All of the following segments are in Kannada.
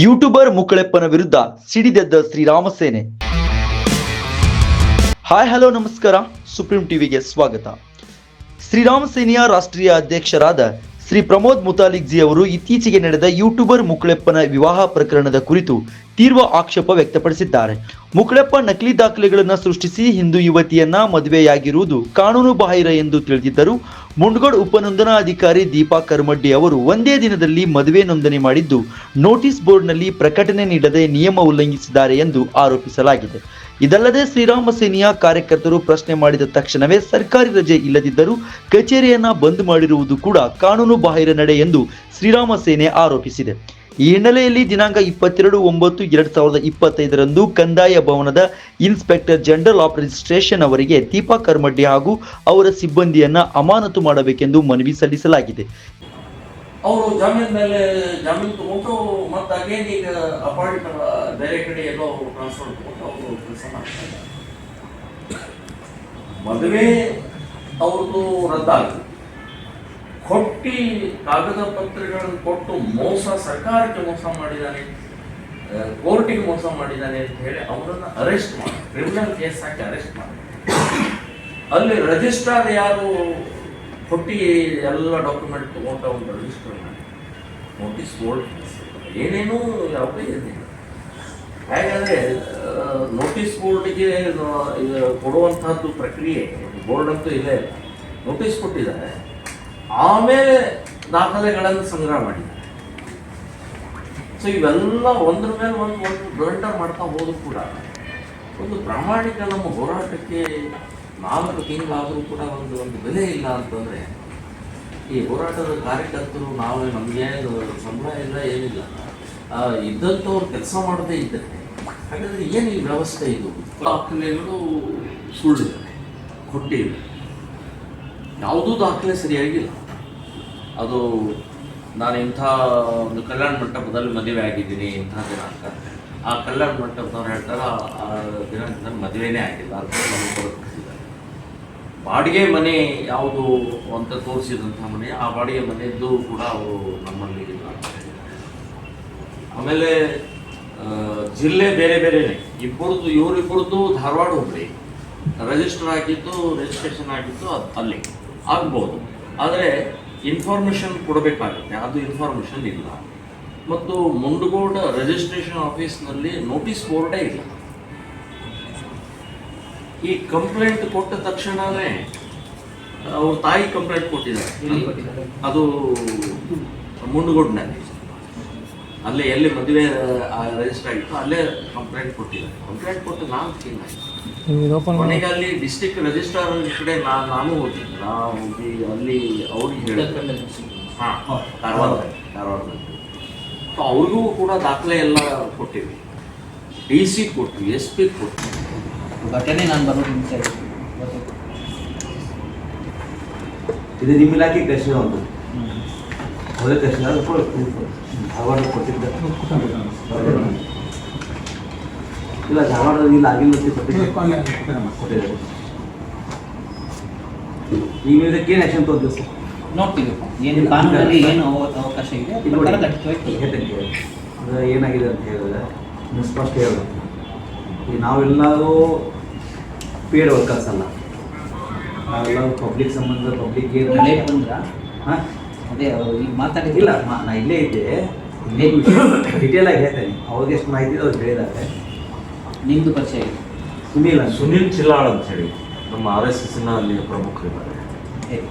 ಯೂಟ್ಯೂಬರ್ ಮುಕ್ಕಳೆಪ್ಪನ ವಿರುದ್ಧ ಸಿಡಿದೆದ್ದ ಶ್ರೀರಾಮ ಸೇನೆ ಹಾಯ್, ಹಲೋ, ನಮಸ್ಕಾರ. ಸುಪ್ರೀಂ ಟಿವಿಗೆ ಸ್ವಾಗತ. ಶ್ರೀರಾಮ ಸೇನೆಯ ರಾಷ್ಟ್ರೀಯ ಅಧ್ಯಕ್ಷರಾದ ಶ್ರೀ ಪ್ರಮೋದ್ ಮುತಾಲಿಕ್ ಜಿ ಅವರು ಇತ್ತೀಚೆಗೆ ನಡೆದ ಯೂಟ್ಯೂಬರ್ ಮುಕ್ಕಳೆಪ್ಪನ ವಿವಾಹ ಪ್ರಕರಣದ ಕುರಿತು ತೀವ್ರ ಆಕ್ಷೇಪ ವ್ಯಕ್ತಪಡಿಸಿದ್ದಾರೆ. ಮುಕ್ಕಳೆಪ್ಪ ನಕಲಿ ದಾಖಲೆಗಳನ್ನು ಸೃಷ್ಟಿಸಿ ಹಿಂದೂ ಯುವತಿಯನ್ನ ಮದುವೆಯಾಗಿರುವುದು ಕಾನೂನು ಬಾಹಿರ ಎಂದು ತಿಳಿದಿದ್ದರು ಮುಂಡಗೋಡ್ ಉಪನೋಂದಣಾಧಿಕಾರಿ ದೀಪಾ ಕರ್ಮಡ್ಡಿ ಅವರು ಒಂದೇ ದಿನದಲ್ಲಿ ಮದುವೆ ನೋಂದಣಿ ಮಾಡಿದ್ದು, ನೋಟಿಸ್ ಬೋರ್ಡ್ನಲ್ಲಿ ಪ್ರಕಟಣೆ ನೀಡದೆ ನಿಯಮ ಉಲ್ಲಂಘಿಸಿದ್ದಾರೆ ಎಂದು ಆರೋಪಿಸಲಾಗಿದೆ. ಇದಲ್ಲದೆ ಶ್ರೀರಾಮ ಸೇನೆಯ ಕಾರ್ಯಕರ್ತರು ಪ್ರಶ್ನೆ ಮಾಡಿದ ತಕ್ಷಣವೇ ಸರ್ಕಾರಿ ರಜೆ ಇಲ್ಲದಿದ್ದರೂ ಕಚೇರಿಯನ್ನ ಬಂದ್ ಮಾಡಿರುವುದು ಕೂಡ ಕಾನೂನು ಬಾಹಿರ ನಡೆ ಎಂದು ಶ್ರೀರಾಮ ಸೇನೆ ಆರೋಪಿಸಿದೆ. ಈ ಹಿನ್ನೆಲೆಯಲ್ಲಿ ದಿನಾಂಕ ಇಪ್ಪತ್ತೆರಡು ಒಂಬತ್ತು ಎರಡ್ ಸಾವಿರದ ಇಪ್ಪತ್ತೈದರಂದು ಕಂದಾಯ ಭವನದ ಇನ್ಸ್ಪೆಕ್ಟರ್ ಜನರಲ್ ಆಫ್ ರಿಜಿಸ್ಟ್ರೇಷನ್ ಅವರಿಗೆ ದೀಪಾ ಕರ್ಮಡ್ಡಿ ಹಾಗೂ ಅವರ ಸಿಬ್ಬಂದಿಯನ್ನ ಅಮಾನತು ಮಾಡಬೇಕೆಂದು ಮನವಿ ಸಲ್ಲಿಸಲಾಗಿದೆ. ಅವರು ಜಾಮೀನ್ ಮೇಲೆ, ಜಾಮೀನು ತಗೊಂಡು ಮತ್ತೆ ಅಗೇನ್ ಈಗ ಅಪಾರ್ಟ್ಮೆಂಟ್ ಬೇರೆ ಕಡೆ ಎಲ್ಲೋ ಟ್ರಾನ್ಸ್ಫರ್ ತಗೊಂಡು ಅವರು ಕೆಲಸ ಮಾಡ್ತಾರೆ. ಮದುವೆ ಅವ್ರದ್ದು ರದ್ದಾಗಿದೆ ಕೊಟ್ಟಿ ಕಾಗದ ಪತ್ರಗಳನ್ನು ಕೊಟ್ಟು ಮೋಸ, ಸರ್ಕಾರಕ್ಕೆ ಮೋಸ ಮಾಡಿದ್ದಾನೆ ಕೋರ್ಟಿಗೆ ಮೋಸ ಮಾಡಿದ್ದಾನೆ ಅಂತ ಹೇಳಿ ಅವರನ್ನು ಅರೆಸ್ಟ್ ಮಾಡಿ ಕ್ರಿಮಿನಲ್ ಕೇಸ್ ಹಾಕಿ ಅರೆಸ್ಟ್ ಮಾಡಿ. ಅಲ್ಲಿ ರಿಜಿಸ್ಟ್ರಾರ್ ಯಾರು ಕೊಟ್ಟಿ ಎಲ್ಲ ಡಾಕ್ಯುಮೆಂಟ್ ತಗೊಂಡು ಅವ್ನು ರಿಜಿಸ್ಟರ್ ಮಾಡಿ. ನೋಟಿಸ್ ಬೋರ್ಡ್ ಏನೇನೂ ಯಾವುದೇ ಇರಲಿಲ್ಲ. ಹಾಗಾದರೆ ನೋಟಿಸ್ ಬೋರ್ಡ್ಗೆ ಕೊಡುವಂತಹದ್ದು ಪ್ರಕ್ರಿಯೆ ಬೋರ್ಡ್ ಅಂತೂ ಇದೆ ನೋಟಿಸ್ ಕೊಟ್ಟಿದ್ದಾರೆ. ಆಮೇಲೆ ದಾಖಲೆಗಳನ್ನು ಸಂಗ್ರಹ ಮಾಡಿದ್ದಾರೆ. ಸೊ ಇವೆಲ್ಲ ಒಂದ್ರ ಮೇಲೆ ಒಂದು ಒಂದು ಬ್ಲಂಡರ್ ಮಾಡ್ತಾ ಹೋದ್ರು ಕೂಡ ಒಂದು ಪ್ರಾಮಾಣಿಕ ನಮ್ಮ ಹೋರಾಟಕ್ಕೆ ನಾಲ್ಕು ತಿಂಗಳಾದರೂ ಕೂಡ ಒಂದು ಒಂದು ಬೆಲೆ ಇಲ್ಲ ಅಂತಂದರೆ, ಈ ಹೋರಾಟದ ಕಾರ್ಯಕರ್ತರು ನಾವು ನಮಗೆ ಸಂಬಳ ಇಲ್ಲ, ಏನಿಲ್ಲ. ಇದ್ದಂಥವ್ರು ಕೆಲಸ ಮಾಡದೇ ಇದ್ದರೆ, ಹಾಗಾದರೆ ಏನು ಈ ವ್ಯವಸ್ಥೆ ಇದು? ದಾಖಲೆಗಳು ಸುಳ್ಳಿದೆ ಕೊಟ್ಟಿವೆ. ಯಾವುದೂ ದಾಖಲೆ ಸರಿಯಾಗಿಲ್ಲ. ಅದು ನಾನು ಇಂಥ ಒಂದು ಕಲ್ಯಾಣ ಮಂಟಪದಲ್ಲಿ ಮದುವೆ ಆಗಿದ್ದೀನಿ ಇಂಥ ದಿನಾಂಕ ಆ ಕಲ್ಯಾಣ ಮಂಟಪದವ್ರು ಹೇಳ್ತಾರೆ, ಆ- ದಿನಾಂಕದಲ್ಲಿ ಮದುವೆನೇ ಆಗಿಲ್ಲ ಅಂತ ನಮಗೆ ಬಾಡಿಗೆ ಮನೆ ಯಾವುದು ಅಂತ ತೋರಿಸಿದಂಥ ಮನೆ, ಆ ಬಾಡಿಗೆ ಮನೆಯದ್ದು ಕೂಡ ಅವರು ನಮ್ಮಲ್ಲಿ ಇಲ್ಲ ಆಮೇಲೆ ಜಿಲ್ಲೆ ಬೇರೆ ಬೇರೆನೆ. ಇಬ್ಬರದ್ದು, ಇವರಿಬ್ಬರದ್ದು ಧಾರವಾಡ ಹುಬ್ಳಿ. ರಿಜಿಸ್ಟರ್ ಆಗಿದ್ದು, ರಿಜಿಸ್ಟ್ರೇಷನ್ ಆಗಿದ್ದು ಅದು ಅಲ್ಲಿ ಆಗ್ಬೋದು. ಆದರೆ ಇನ್ಫಾರ್ಮೇಷನ್ ಕೊಡಬೇಕಾಗುತ್ತೆ. ಅದು ಇನ್ಫಾರ್ಮೇಷನ್ ಇಲ್ಲ. ಮತ್ತು ಮುಂಡಗೋಡ ರಿಜಿಸ್ಟ್ರೇಷನ್ ಆಫೀಸ್ನಲ್ಲಿ ನೋಟಿಸ್ ಬೋರ್ಡೇ ಇಲ್ಲ. ಈ ಕಂಪ್ಲೇಂಟ್ ಕೊಟ್ಟ ತಕ್ಷಣವೇ ಅವ್ರ ತಾಯಿ ಕಂಪ್ಲೇಂಟ್ ಕೊಟ್ಟಿದ್ದಾರೆ. ಅದು ಮುಂಡಗೋಡ್ನಲ್ಲಿ. ಅಲ್ಲೇ ಎಲ್ಲಿ ಮದುವೆ ರಿಜಿಸ್ಟರ್ ಆಗಿತ್ತು ಅಲ್ಲೇ ಕಂಪ್ಲೇಂಟ್ ಕೊಟ್ಟಿದ್ದಾರೆ. ಕಂಪ್ಲೇಂಟ್ ಕೊಟ್ಟು ನಾನು ತಿಂಗಳ ಕೊನೆಗೆ ಅಲ್ಲಿ ಡಿಸ್ಟಿಕ್ ರಿಜಿಸ್ಟ್ರಾರ್ ಕಡೆ ನಾನು ನಾನು ಹೋಗಿದ್ದೆ. ನಾವು ಹೋಗಿ ಅಲ್ಲಿ ಅವ್ರಿಗೆ ಹೇಳಿದ್ರೆ. ಹಾಂ ಧಾರವಾಡದಲ್ಲಿ ಧಾರವಾಡದಲ್ಲಿ. ಸೊ ಅವ್ರಿಗೂ ಕೂಡ ದಾಖಲೆ ಎಲ್ಲ ಕೊಟ್ಟಿವಿ ಡಿ ಸಿ ಕೊಟ್ಟು ಎಸ್ ಪಿ ಕೊಟ್ಟು ಘಟನೆ ನಾನು ಬರೋದು. ಇದು ನಿಮ್ಮ ಇಲಾಖೆ ಕಳಿಸಿದ ಒಂದು. ಒಳ್ಳೆ ತಕ್ಷಣ. ಧಾರವಾಡ ಕೊಟ್ಟಿದ್ದ ಇಲ್ಲ ಧಾರವಾಡದಲ್ಲಿ ಇಲ್ಲ ಆಗಿಲ್ಲ ಕೊಟ್ಟಿದ್ದಾರೆ ನೀವು ಇದಕ್ಕೆ ಏನು ಆ್ಯಕ್ಷನ್ ತೊಗೊಂತೀವಿ ಸರ್ ನೋಡ್ತೀವಿ ಏನು ಕಾನೂನಲ್ಲಿ ಏನು ಅವಕಾಶ ಇದೆ. ಅದು ಏನಾಗಿದೆ ಅಂತ ಹೇಳಿದ್ರೆ ಸ್ಪಷ್ಟ ಹೇಳಬೇಕು ಈಗ ನಾವೆಲ್ಲರೂ ಪೇಡ್ ವರ್ಕರ್ಸ್ ಅಲ್ಲ ನಾವೆಲ್ಲರೂ ಪಬ್ಲಿಕ್ ಸಂಬಂಧ ಪಬ್ಲಿಕ್ ಲೇಟ್ ಬಂದ್ರ ಹಾಂ ಅದೇ ಅವರು ಈಗ ಮಾತಾಡಿದ್ದಿಲ್ಲ. ನಾನು ನಾ ಇಲ್ಲೇ ಇದ್ದೆ. ಡಿಟೇಲ್ ಆಗಿ ಹೇಳ್ತೇನೆ ಅವ್ರಿಗೆ ಎಷ್ಟು ಮಾಹಿತಿ ಇದೆ ಅವ್ರು ಹೇಳಿದ್ದಾರೆ ನಿಮ್ದು ಪರಿಚಯ ಸುನೀಲ್ ಸುನೀಲ್ ಚಿಲ್ಲಾಳ್ ಅಂತ ಹೇಳಿ. ನಮ್ಮ ಆರ್ ಎಸ್ ಎಸ್ನ ಅಲ್ಲಿ ಪ್ರಮುಖರಿದ್ದಾರೆ. ಹೇಳಿ.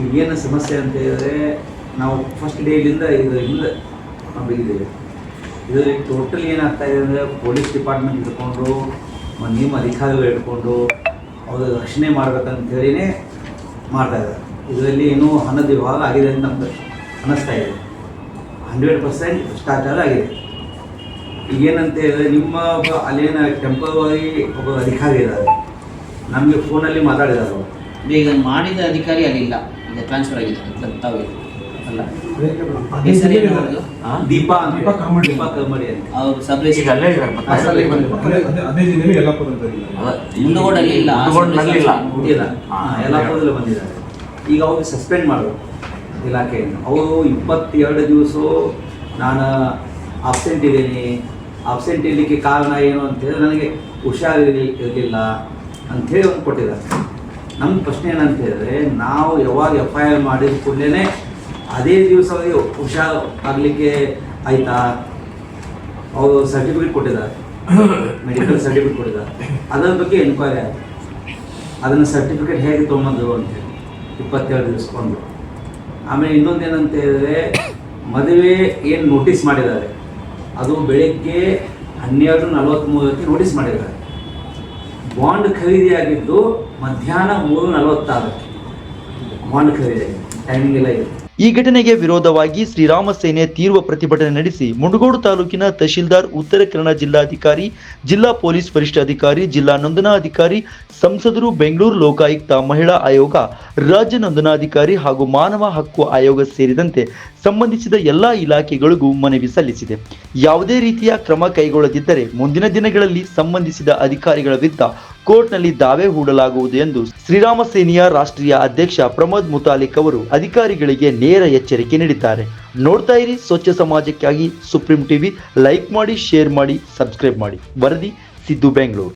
ಈಗೇನು ಸಮಸ್ಯೆ ಅಂತ ಹೇಳಿದ್ರೆ ನಾವು ಫಸ್ಟ್ ಡೇಲಿಂದ ಇದು ಇಲ್ಲ ನಂಬಿದ್ದೀವಿ ಇದರಲ್ಲಿ ಟೋಟಲ್ ಏನಾಗ್ತಾ ಇದೆ ಅಂದರೆ ಪೊಲೀಸ್ ಡಿಪಾರ್ಟ್ಮೆಂಟ್ ಇಟ್ಕೊಂಡು ನಿಮ್ಮ ಅಧಿಕಾರಿಗಳು ಇಟ್ಕೊಂಡು ಅವ್ರ ರಕ್ಷಣೆ ಮಾಡ್ಬೇಕಂತೇಳಿನೇ ಮಾಡ್ತಾ ಇದ್ದಾರೆ. ಇದರಲ್ಲಿ ಏನೂ ಹಣದ ವಿಭಾಗ ಆಗಿದೆ ಅಂತ ನಮ್ಗೆ ಅನ್ನಿಸ್ತಾ ಇದೆ. ಹಂಡ್ರೆಡ್ ಪರ್ಸೆಂಟ್ ಭ್ರಷ್ಟಾಚಾರ ಆಗಿದೆ. ಈಗೇನಂತ ಹೇಳಿದ್ರೆ ನಿಮ್ಮ ಒಬ್ಬ ಅಲ್ಲಿನ ಟೆಂಪರರಿ ಒಬ್ಬ ಅಧಿಕಾರಿ ಇದ್ದಾರೆ. ನಮಗೆ ಫೋನಲ್ಲಿ ಮಾತಾಡಿದ್ದಾರೆ ಅವರು. ಈಗ ಮಾಡಿದ ಅಧಿಕಾರಿ ಅಲ್ಲಿಲ್ಲ. ಈಗ ಟ್ರಾನ್ಸ್ಫರ್ ಆಗಿದೆ. ಅಂತ ತಾವು. ಅಲ್ಲ? ದೀಪಾ ಅಂತ ದೀಪಾ ಕರ್ಮಡಿ. ದೀಪಾ ಕರ್ಮಡಿ ಅಂತ. ಅವ್ರು ಸಬ್ ಅಲ್ಲೇ ಇದ್ದಾರೆ. ಅದೇ ಜಿಲ್ಲೆಯಲ್ಲಿ ಯಲ್ಲಾಪುರದಲ್ಲಿ. ಇಲ್ಲಿ. ಎಲ್ಲ ಇಲ್ಲ. ಇಲ್ಲ ಯಲ್ಲಾಪುರದಲ್ಲಿ ಬಂದಿದ್ದಾರೆ. ಈಗ ಅವ್ರಿಗೆ ಸಸ್ಪೆಂಡ್ ಮಾಡಬೇಕು ಇಲಾಖೆಯಿಂದ ಅವರು ಇಪ್ಪತ್ತೆರಡು ದಿವಸ ನಾನು ಅಬ್ಸೆಂಟ್ ಇದ್ದೀನಿ. ಅಬ್ಸೆಂಟ್ ಇರಲಿಕ್ಕೆ ಕಾರಣ ಏನು ಅಂತೇಳಿ ನನಗೆ ಹುಷಾರಿರಲಿ ಇರಲಿಲ್ಲ ಅಂಥೇಳಿ ಒಂದು ಕೊಟ್ಟಿದ್ದಾರೆ. ನಮ್ಮ ಪ್ರಶ್ನೆ ಏನಂತ ಹೇಳಿದ್ರೆ ನಾವು ಯಾವಾಗ ಎಫ್ ಐ ಆರ್ ಮಾಡಿದ ಕೂಡಲೇ ಅದೇ ದಿವಸ ಅವರಿಗೆ ಹುಷಾರು ಆಗಲಿಕ್ಕೆ ಆಯಿತಾ? ಅವರು ಸರ್ಟಿಫಿಕೇಟ್ ಕೊಟ್ಟಿದ್ದಾರೆ. ಮೆಡಿಕಲ್ ಸರ್ಟಿಫಿಕೇಟ್ ಕೊಟ್ಟಿದ್ದಾರೆ. ಅದರ ಬಗ್ಗೆ ಎನ್ಕ್ವೈರಿ ಆಯಿತು. ಅದನ್ನು ಸರ್ಟಿಫಿಕೇಟ್ ಹೇಗೆ ತೊಗೊಂಬಂದರು ಅಂತೇಳಿ ಇಪ್ಪತ್ತೆರಡು ದಿವಸಕ್ಕೊಂದು ಆಮೇಲೆ ಇನ್ನೊಂದೇನಂತ ಹೇಳಿದ್ರೆ, ಮದುವೆ ಏನು ನೋಟಿಸ್ ಮಾಡಿದ್ದಾರೆ? ಅದು ಬೆಳಗ್ಗೆ ಹನ್ನೆರಡು ನಲವತ್ತ್ಮೂರಕ್ಕೆ ನೋಟಿಸ್ ಮಾಡಿದ್ದಾರೆ. ಬಾಂಡ್ ಖರೀದಿಯಾಗಿದ್ದು ಮಧ್ಯಾಹ್ನ ಮೂರು ನಲವತ್ತಾರಕ್ಕೆ. ಬಾಂಡ್ ಖರೀದಿ ಟೈಮಿಂಗ್ ಎಲ್ಲ ಇದೆ. ಈ ಘಟನೆಗೆ ವಿರೋಧವಾಗಿ ಶ್ರೀರಾಮ ಸೇನೆ ತೀವ್ರ ಪ್ರತಿಭಟನೆ ನಡೆಸಿ ಮುಂಡಗೋಡು ತಾಲೂಕಿನ ತಹಶೀಲ್ದಾರ್, ಉತ್ತರ ಕನ್ನಡ ಜಿಲ್ಲಾಧಿಕಾರಿ, ಜಿಲ್ಲಾ ಪೊಲೀಸ್ ವರಿಷ್ಠಾಧಿಕಾರಿ ಜಿಲ್ಲಾ ನೋಂದಣಾಧಿಕಾರಿ ಸಂಸದರು ಬೆಂಗಳೂರು ಲೋಕಾಯುಕ್ತ ಮಹಿಳಾ ಆಯೋಗ, ರಾಜ್ಯ ನೋಂದಣಾಧಿಕಾರಿ ಹಾಗೂ ಮಾನವ ಹಕ್ಕು ಆಯೋಗ ಸೇರಿದಂತೆ ಸಂಬಂಧಿಸಿದ ಎಲ್ಲಾ ಇಲಾಖೆಗಳಿಗೂ ಮನವಿ ಸಲ್ಲಿಸಿದೆ. ಯಾವುದೇ ರೀತಿಯ ಕ್ರಮ ಕೈಗೊಳ್ಳದಿದ್ದರೆ ಮುಂದಿನ ದಿನಗಳಲ್ಲಿ ಸಂಬಂಧಿಸಿದ ಅಧಿಕಾರಿಗಳ ವಿರುದ್ಧ ಕೋರ್ಟ್ನಲ್ಲಿ ದಾವೆ ಹೂಡಲಾಗುವುದು ಎಂದು ಶ್ರೀರಾಮ ಸೇನೆಯ ರಾಷ್ಟ್ರೀಯ ಅಧ್ಯಕ್ಷ ಪ್ರಮೋದ್ ಮುತಾಲಿಕ್ ಅವರು ಅಧಿಕಾರಿಗಳಿಗೆ ನೇರ ಎಚ್ಚರಿಕೆ ನೀಡಿದ್ದಾರೆ. ನೋಡ್ತಾ ಇರಿ ಸ್ವಚ್ಛ ಸಮಾಜಕ್ಕಾಗಿ ಸುಪ್ರೀಂ ಟಿವಿ. ಲೈಕ್ ಮಾಡಿ, ಶೇರ್ ಮಾಡಿ, ಸಬ್ಸ್ಕ್ರೈಬ್ ಮಾಡಿ. ವರದಿ, ಸಿದ್ದು ಬೆಂಗಳೂರು.